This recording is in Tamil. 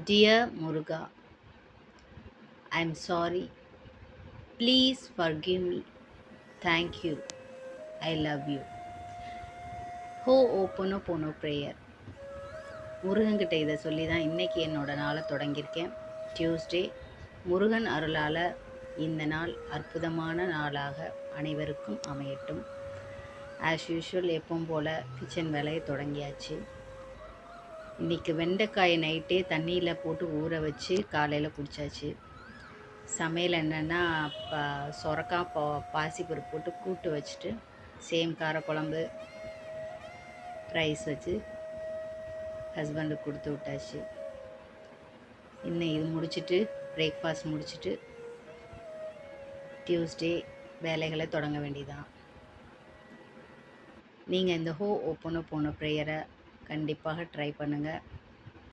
Dear Muruga, I sorry. Please forgive me. Thank you. I love you. ஹோ ஓப்பனோ போனோ ப்ரேயர் முருகன்கிட்ட இதை சொல்லி தான் இன்றைக்கி என்னோட நாளை தொடங்கியிருக்கேன் டியூஸ்டே முருகன் அருளால் இந்த நாள் அற்புதமான நாளாக அனைவருக்கும் அமையட்டும் ஆஸ் யூஷுவல் எப்பவும் போல் கிச்சன் வேலையை தொடங்கியாச்சு இன்றைக்கி வெண்டைக்காய் நைட்டே தண்ணியில் போட்டு ஊற வச்சு காலையில் குடித்தாச்சு சமையல் என்னென்னா இப்போ சொரக்காய் பா பாசிப்பருப்பு போட்டு கூட்டு வச்சுட்டு சேம் காரக்குழம்பு ரைஸ் வச்சு ஹஸ்பண்டுக்கு கொடுத்து விட்டாச்சு. இன்னும் இது முடிச்சுட்டு பிரேக்ஃபாஸ்ட் முடிச்சுட்டு டியூஸ்டே வேலைகளை தொடங்க வேண்டியதான் நீங்கள் இந்த ஹோ ஓப்பனோ போன ப்ரேயரை கண்டிப்பாக ட்ரை பண்ணுங்கள்